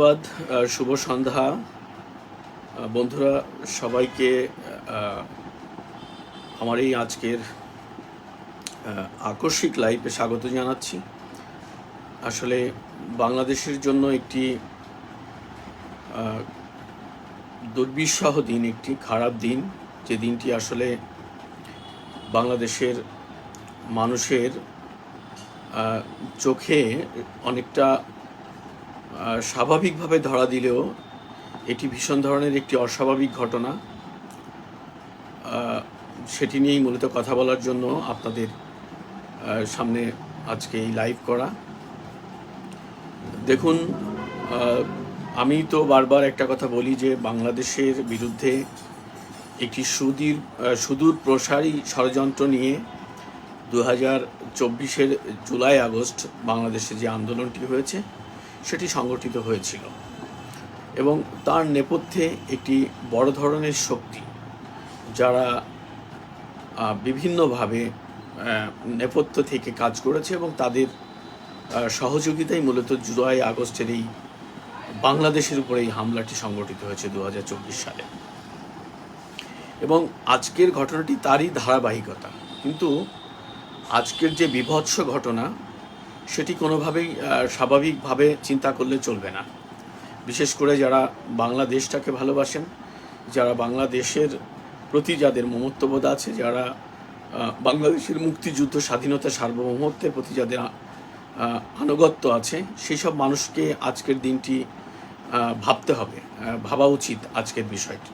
ধন্যবাদ শুভ সন্ধ্যা। বন্ধুরা, সবাইকে আমার এই আজকের আকস্মিক লাইভে স্বাগত জানাচ্ছি। আসলে বাংলাদেশের জন্য একটি দুর্বিষহ দিন, একটি খারাপ দিন। যে দিনটি আসলে বাংলাদেশের মানুষের চোখে অনেকটা স্বাভাবিকভাবে ধরা দিলেও এটি ভীষণ ধরনের একটি অস্বাভাবিক ঘটনা। সেটি নিয়েই মূলত কথা বলার জন্য আপনাদের সামনে আজকে এই লাইভ করা। দেখুন আমি তো বারবার একটা কথা বলি যে বাংলাদেশের বিরুদ্ধে একটি সুদীর সুদূর প্রসারী ষড়যন্ত্র নিয়ে দু হাজার চব্বিশের জুলাই আগস্ট বাংলাদেশে যে আন্দোলনটি হয়েছে সেটি সংগঠিত হয়েছিল এবং তার নেপথ্যে একটি বড় ধরনের শক্তি যারা বিভিন্নভাবে নেপথ্য থেকে কাজ করেছে এবং তাদের সহযোগিতাই মূলত জুলাই আগস্টের এই বাংলাদেশের উপরে এই হামলাটি সংগঠিত হয়েছে দু হাজার চব্বিশ সালে। এবং আজকের ঘটনাটি তারই ধারাবাহিকতা। কিন্তু আজকের যে বিভৎস ঘটনা সেটি কোনোভাবেই স্বাভাবিকভাবে চিন্তা করলে চলবে না। বিশেষ করে যারা বাংলাদেশটাকে ভালোবাসেন, যারা বাংলাদেশের প্রতি যাদের মমত্ববোধ আছে, যারা বাংলাদেশের মুক্তিযুদ্ধ স্বাধীনতা সার্বভৌমত্বের প্রতি যাদের আনুগত্য আছে সেই সব মানুষকে আজকের দিনটি ভাবতে হবে ভাবা উচিত আজকের বিষয়টি।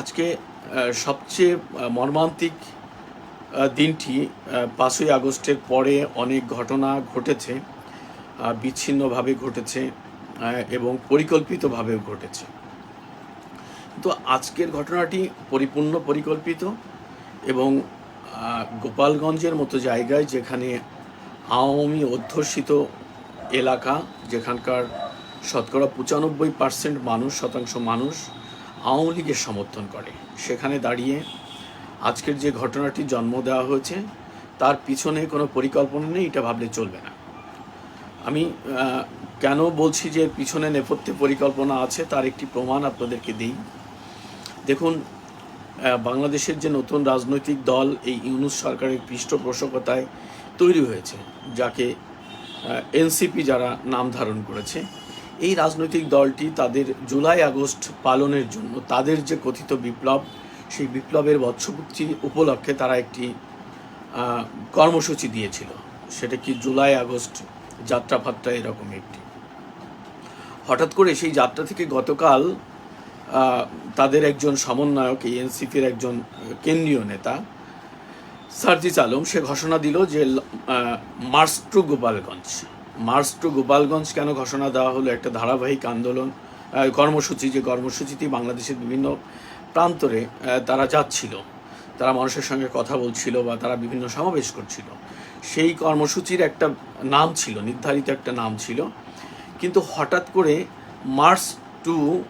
আজকে সবচেয়ে মর্মান্তিক দিনটি পাঁচই আগস্টের পরে অনেক ঘটনা ঘটেছে বিচ্ছিন্নভাবে ঘটেছে এবং পরিকল্পিতভাবেও ঘটেছে। তো আজকের ঘটনাটি পরিপূর্ণ পরিকল্পিত এবং গোপালগঞ্জের মতো জায়গায় যেখানে আওয়ামী অধ্যুষিত এলাকা, যেখানকার শতকরা পঁচানব্বই পার্সেন্ট মানুষ, শতাংশ মানুষ আওয়ামী লীগের সমর্থন করে। সেখানে দাঁড়িয়ে আজকের যে ঘটনাটি জন্ম দেওয়া হয়েছে, তার পিছনে কোনো পরিকল্পনা নেই, এটা ভাবলে চলবে না। আমি কেন বলছি যে পিছনে নেপথ্যে পরিকল্পনা আছে, তার একটি প্রমাণ আপনাদেরকে দিই। দেখুন বাংলাদেশের যে নতুন রাজনৈতিক দল, এই ইউনুস সরকারের পৃষ্ঠপোষকতায় তৈরি হয়েছে, যাকে এনসিপি যারা নাম ধারণ করেছে, এই রাজনৈতিক দলটি তাদের জুলাই আগস্ট পালনের জন্য তাদের যে কথিত বিপ্লব সেই বিপ্লবের বৎসপূর্তি উপলক্ষে তারা একটি কর্মসূচি দিয়েছিল। সেটা কি জুলাই আগস্ট যাত্রা ফাত্রা এরকম একটি। হঠাৎ করে সেই যাত্রা থেকে গতকাল তাদের একজন সমন্বয়ক এনসিপির একজন কেন্দ্রীয় নেতা, সার্জিস আলম, সে ঘোষণা দিল যে march to Gopalganj. March to Gopalganj কেন ঘোষণা দেওয়া হলো? একটা ধারাবাহিক আন্দোলন। কর্মসূচি, যে কর্মসূচিটি বাংলাদেশের বিভিন্ন প্রান্তরে তারা যাচ্ছিল। তারা মানুষের সঙ্গে কথা বলছিল বা তারা বিভিন্ন সমাবেশ করছিল। সেই কর্মসূচির একটা নাম ছিল, নির্ধারিত একটা নাম ছিল। কিন্তু হঠাৎ করে মার্চ টু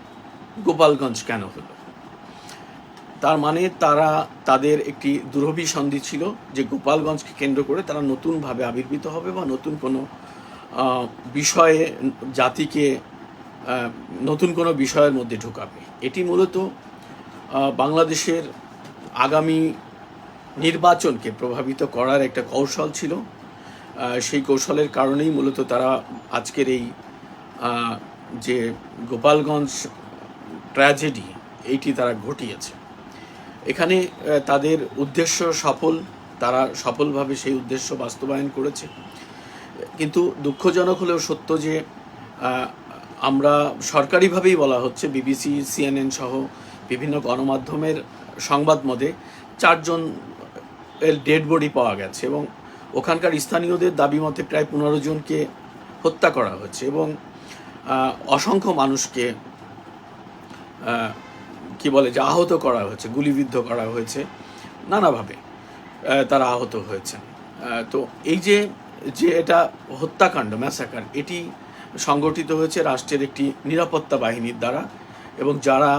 গোপালগঞ্জ কেন হলো? তার মানে তারা, তাদের একটি দুরভিসন্ধি ছিল যে গোপালগঞ্জকে কেন্দ্র করে তারা নতুনভাবে আবির্ভূত হবে বা নতুন কোনো বিষয়ে জাতিকে নতুন কোনো বিষয়ের মধ্যে ঢোকাবে। এটি মূলত বাংলাদেশের আগামী নির্বাচনকে প্রভাবিত করার একটা কৌশল ছিল। সেই কৌশলের কারণেই মূলত তারা আজকের এই যে গোপালগঞ্জ ট্র্যাজেডি, এইটি তারা ঘটিয়েছে। এখানে তাদের উদ্দেশ্য সফল, তারা সফলভাবে সেই উদ্দেশ্য বাস্তবায়ন করেছে। কিন্তু দুঃখজনক হলেও সত্য যে আমরা সরকারিভাবেই বলা হচ্ছে, বিবিসি, সিএনএন সহ বিভিন্ন গণমাধ্যমের সংবাদ মতে চারজন এর ডেড বডি পাওয়া গেছে এবং ওখানকার স্থানীয়দের দাবি মতে প্রায় পনেরো জনকে হত্যা করা হয়েছে এবং অসংখ্য মানুষকে কি বলে, যে আহত করা হয়েছে, গুলিবিদ্ধ করা হয়েছে, নানাভাবে তারা আহত হয়েছেন। তো এই যে যে এটা হত্যাকাণ্ড, ম্যাসাকার, এটি সংগঠিত হয়েছে রাষ্ট্রের একটি নিরাপত্তা বাহিনীর দ্বারা এবং যারা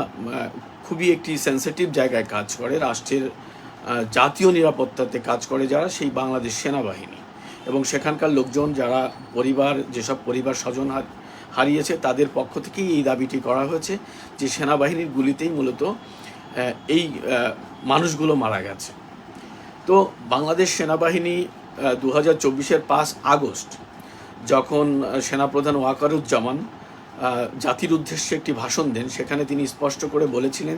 খুবই একটি সেন্সিটিভ জায়গায় কাজ করে, রাষ্ট্রের জাতীয় নিরাপত্তাতে কাজ করে যারা সেই বাংলাদেশ সেনাবাহিনী। এবং সেখানকার লোকজন যারা পরিবার, যেসব পরিবার স্বজন হারিয়েছে তাদের পক্ষ থেকেই এই দাবিটি করা হয়েছে যে সেনাবাহিনীর গুলিতেই মূলত এই মানুষগুলো মারা গেছে। তো বাংলাদেশ সেনাবাহিনী দু হাজার চব্বিশের পাঁচ আগস্ট যখন সেনাপ্রধান ওয়াকারুজ্জামান জাতির উদ্দেশ্যে একটি ভাষণ দেন, সেখানে তিনি স্পষ্ট করে বলেছিলেন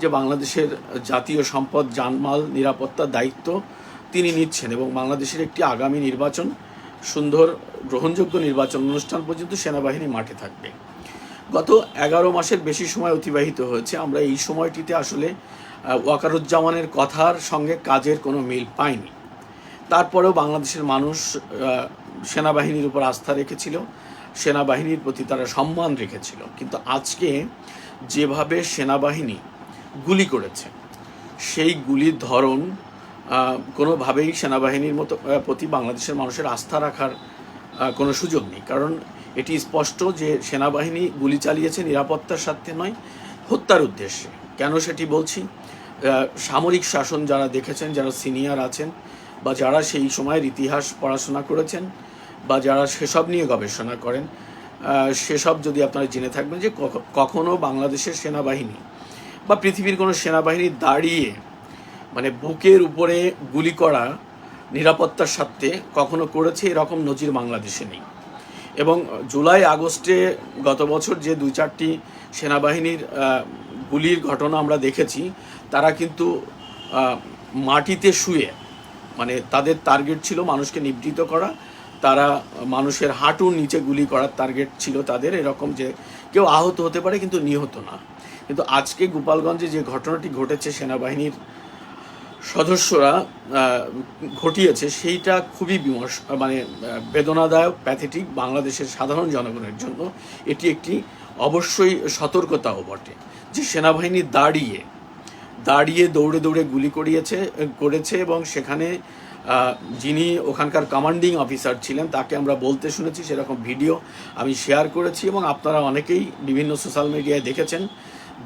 যে বাংলাদেশের জাতীয় সম্পদ, জানমাল, নিরাপত্তার দায়িত্ব তিনি নিচ্ছেন এবং বাংলাদেশের একটি আগামী নির্বাচন, সুন্দর, গ্রহণযোগ্য নির্বাচন অনুষ্ঠান পর্যন্ত সেনাবাহিনী মাঠে থাকবে। গত এগারো মাসের বেশি সময় অতিবাহিত হয়েছে। আমরা এই সময়টিতে আসলে ওয়াকারুজ্জামানের কথার সঙ্গে কাজের কোনো মিল পাইনি। তারপরেও বাংলাদেশের মানুষ সেনাবাহিনীর উপর আস্থা রেখেছিল, সেনাবাহিনীর প্রতি তারা সম্মান রেখেছিল। কিন্তু আজকে যেভাবে সেনাবাহিনী গুলি করেছে, সেই গুলির ধরন কোনোভাবেই সেনাবাহিনীর মতো প্রতি বাংলাদেশের মানুষের আস্থা রাখার কোনো সুযোগ নেই। কারণ এটি স্পষ্ট যে সেনাবাহিনী গুলি চালিয়েছে নিরাপত্তার স্বার্থে নয়, হত্যার উদ্দেশ্যে। কেন সেটি বলছি? সামরিক শাসন যারা দেখেছেন, যারা সিনিয়র আছেন বা যারা সেই সময়ের ইতিহাস পড়াশোনা করেছেন বা যারা সেসব নিয়ে গবেষণা করেন সেসব যদি আপনারা জেনে থাকবেন যে কখ- কখনো বাংলাদেশের সেনাবাহিনী বা পৃথিবীর কোনো সেনাবাহিনী দাঁড়িয়ে মানে বুকের উপরে গুলি করা নিরাপত্তার স্বার্থে কখনো করেছে এরকম নজির বাংলাদেশে নেই। এবং জুলাই, আগস্টে গত বছর যে দুই চারটি সেনাবাহিনীর গুলির ঘটনা আমরা দেখেছি, তারা কিন্তু মাটিতে শুয়ে মানে তাদের টার্গেট ছিল মানুষকে নিবৃত করা তারা মানুষের হাঁটুর নিচে গুলি করার টার্গেট ছিল তাদের এরকম যে কেউ আহত হতে পারে কিন্তু নিহত না। কিন্তু আজকে গোপালগঞ্জে যে ঘটনাটি ঘটেছে, সেনাবাহিনীর সদস্যরা ঘটিয়েছে, সেইটা খুবই বিমর্ষ মানে বেদনাদায়ক প্যাথেটিক বাংলাদেশের সাধারণ জনগণের জন্য। এটি একটি অবশ্যই সতর্কতাও বটে। যে সেনাবাহিনী দাঁড়িয়ে দাঁড়িয়ে দৌড়ে দৌড়ে গুলি করিয়েছে, করেছে এবং সেখানে যিনি ওখানকার কমান্ডিং অফিসার ছিলেন, তাকে আমরা বলতে শুনেছি, সেরকম ভিডিও আমি শেয়ার করেছি এবং আপনারা অনেকেই বিভিন্ন সোশ্যাল মিডিয়ায় দেখেছেন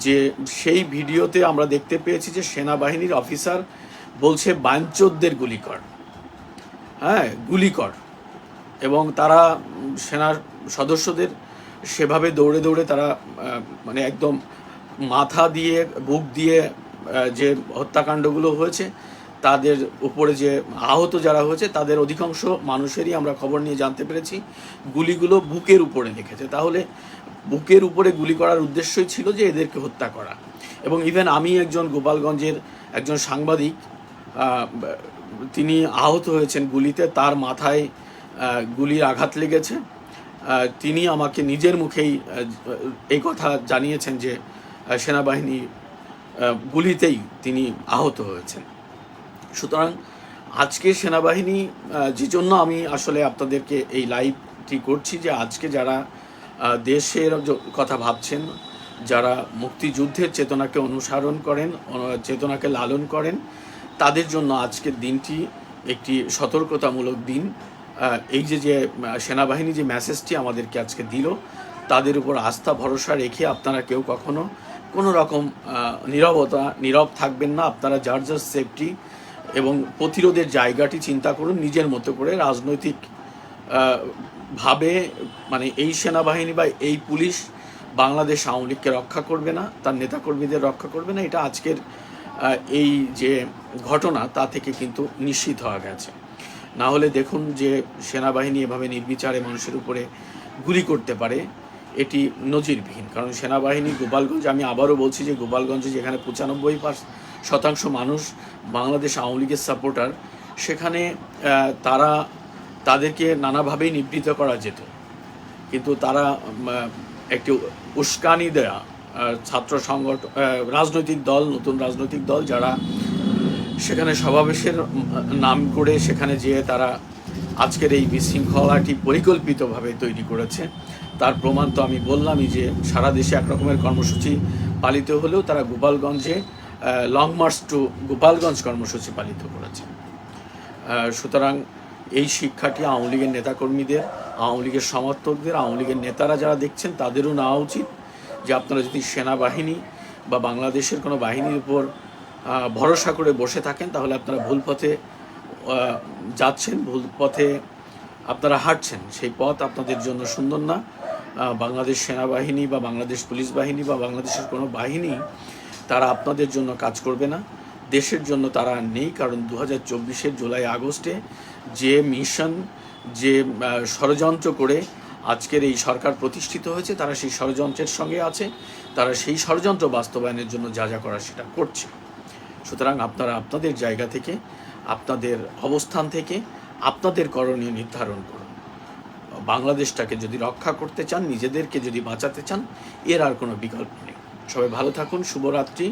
যে সেই ভিডিওতে আমরা দেখতে পেয়েছি যে সেনাবাহিনীর অফিসার বলছে বাঞ্চোদ্দের গুলি কর হ্যাঁ গুলি কর এবং তারা সেনার সদস্যদের সেভাবে দৌড়ে দৌড়ে তারা মানে একদম মাথা দিয়ে, বুক দিয়ে যে হত্যাকাণ্ডগুলো হয়েছে তাদের উপরে যে আহত যারা হয়েছে, তাদের অধিকাংশ মানুষেরই আমরা খবর নিয়ে জানতে পেরেছি। গুলিগুলো বুকের উপরে লিখেছে তাহলে বুকের উপরে গুলি করার উদ্দেশ্যই ছিল যে এদেরকে হত্যা করা। এবং ইভেন আমি একজন গোপালগঞ্জের একজন সাংবাদিক তিনি আহত হয়েছেন গুলিতে। তার মাথায় গুলির আঘাত লেগেছে। তিনি আমাকে নিজের মুখেই এই কথা জানিয়েছেন যে সেনাবাহিনী গুলিতেই তিনি আহত হয়েছেন। সুতরাং আজকে সেনাবাহিনী যে জন্য আমি আসলে আপনাদেরকে এই লাইভটি করছি যে আজকে যারা দেশের কথা ভাবছেন, যারা মুক্তিযুদ্ধের চেতনাকে অনুসরণ করেন চেতনাকে লালন করেন, তাদের জন্য আজকের দিনটি একটি সতর্কতামূলক দিন। এই যে যে সেনাবাহিনী যে মেসেজটি আমাদেরকে আজকে দিল, তাদের উপর আস্থা, ভরসা রেখে আপনারা কেউ কখনো কোনো রকম নীরবতা, নীরব থাকবেন না। আপনারা যার যার সেফটি এবং প্রতিরোধের জায়গাটি চিন্তা করুন, নিজের মতো করে রাজনৈতিক ভাবে মানে এই সেনাবাহিনী বা এই পুলিশ বাংলাদেশ আওয়ামী লীগকে রক্ষা করবে না, তার নেতাকর্মীদের রক্ষা করবে না, এটা আজকের এই যে ঘটনা, তা থেকে কিন্তু নিশ্চিত হওয়া গেছে। না হলে দেখুন যে সেনাবাহিনী এভাবে নির্বিচারে মানুষের উপরে গুলি করতে পারে, এটি নজিরবিহীন। কারণ সেনাবাহিনী গোপালগঞ্জ, আমি আবারও বলছি যে গোপালগঞ্জে যেখানে পঁচানব্বই পার্স শতাংশ মানুষ বাংলাদেশ আওয়ামী লীগের সাপোর্টার সেখানে তারা তাদেরকে নানাভাবেই নিবৃত করা যেত। কিন্তু তারা একটি উস্কানি দেয়া ছাত্র সংগঠন রাজনৈতিক দল, নতুন রাজনৈতিক দল যারা, সেখানে সমাবেশের নাম করে সেখানে যেয়ে তারা আজকের এই বিশৃঙ্খলাটি পরিকল্পিতভাবে তৈরি করেছে। তার প্রমাণ তো আমি বললামই যে সারা দেশে একরকমের কর্মসূচি পালিত হলেও তারা গোপালগঞ্জে লং মার্চ টু গোপালগঞ্জ কর্মসূচি পালিত করেছে। সুতরাং এই শিক্ষাটি আওয়ামী লীগের নেতাকর্মীদের, আওয়ামী লীগের সমর্থকদের, আওয়ামী লীগের নেতারা যারা দেখছেন তাদেরও নেওয়া উচিত যে আপনারা যদি সেনাবাহিনী বা বাংলাদেশের কোনো বাহিনীর উপর ভরসা করে বসে থাকেন তাহলে আপনারা ভুল পথে যাচ্ছেন, ভুল পথে আপনারা হাঁটছেন। সেই পথ আপনাদের জন্য সুন্দর না। বাংলাদেশ সেনাবাহিনী বা বাংলাদেশ পুলিশ বাহিনী বা বাংলাদেশের কোনো বাহিনী তারা আপনাদের জন্য কাজ করবে না। দেশের জন্য তারা নেই, কারণ দু হাজার জুলাই আগস্টে যে মিশন, যে ষড়যন্ত্র করে আজকের এই সরকার প্রতিষ্ঠিত হয়েছে, তারা সেই ষড়যন্ত্রের সঙ্গে আছে। তারা সেই ষড়যন্ত্র বাস্তবায়নের জন্য যা যা করা সেটা করছে। সুতরাং আপনারা আপনাদের জায়গা থেকে, আপনাদের অবস্থান থেকে, আপনাদের করণীয় নির্ধারণ করুন। বাংলাদেশটাকে যদি রক্ষা করতে চান, নিজেদেরকে যদি বাঁচাতে চান, এর আর কোনো বিকল্প নেই। সবাই ভালো থাকুন শুভরাত্রি।